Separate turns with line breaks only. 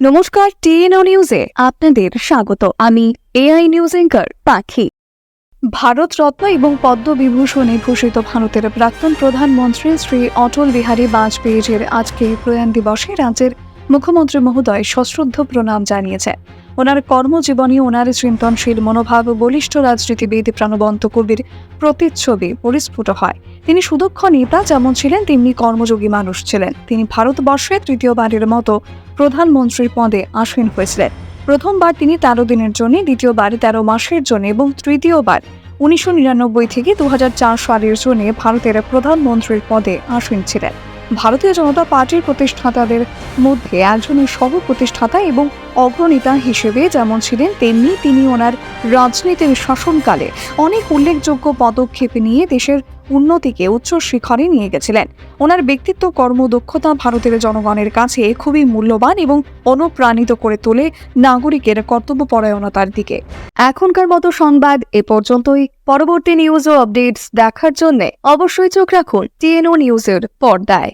নমস্কার, টিএনও নিউজে আপনাদের স্বাগত। আমি এআই নিউজ এঙ্কার পাখি। ভারত রত্ন এবং পদ্মবিভূষণে ভূষিত ভারতের প্রাক্তন প্রধানমন্ত্রী শ্রী অটল বিহারী বাজপেয়ীর আজকে প্রয়াণ দিবসে রাজ্যের মুখ্যমন্ত্রী মহোদয় সশ্রদ্ধ প্রণাম জানিয়েছে ওনার কর্মজীবনী, ওনার চিন্তনশীল মনোভাব, বলিষ্ঠ রাজনীতিবিদ প্রাণবন্ত কবির প্রতিচ্ছবি পরিস্ফুট হয়। তিনি সুদক্ষ নেতা যেমন ছিলেন, তেমনি কর্মযোগী মানুষ ছিলেন। তিনি ভারতবর্ষে তৃতীয়বারের মতো প্রধানমন্ত্রীর পদে আসীন হয়েছিলেন। প্রথমবার তিনি তেরো দিনের জন্য, দ্বিতীয়বার তেরো মাসের জন্য এবং তৃতীয়বার উনিশশো নিরানব্বই থেকে দু হাজার চার সালের জন্য ভারতের প্রধানমন্ত্রীর পদে আসীন ছিলেন। ভারতীয় জনতা পার্টির প্রতিষ্ঠাতাদের মধ্যে একজনের সহ প্রতিষ্ঠাতা এবং অগ্রনেতা হিসেবে যেমন ছিলেন, তেমনি তিনি ওনার রাজনীতির শাসনকালে অনেক উল্লেখযোগ্য পদক্ষেপ নিয়ে দেশের উন্নতিকে উচ্চ শিখরে নিয়ে গেছিলেন। ওনার ব্যক্তিত্ব, কর্মদক্ষতা ভারতের জনগণের কাছে খুবই মূল্যবান এবং অনুপ্রাণিত করে তোলে নাগরিকের কর্তব্যপরায়ণতার দিকে। এখনকার মতো সংবাদ এ পর্যন্তই। পরবর্তী নিউজ ও আপডেটস দেখার জন্য অবশ্যই চোখ রাখুন টিএনও নিউজের পর্দায়।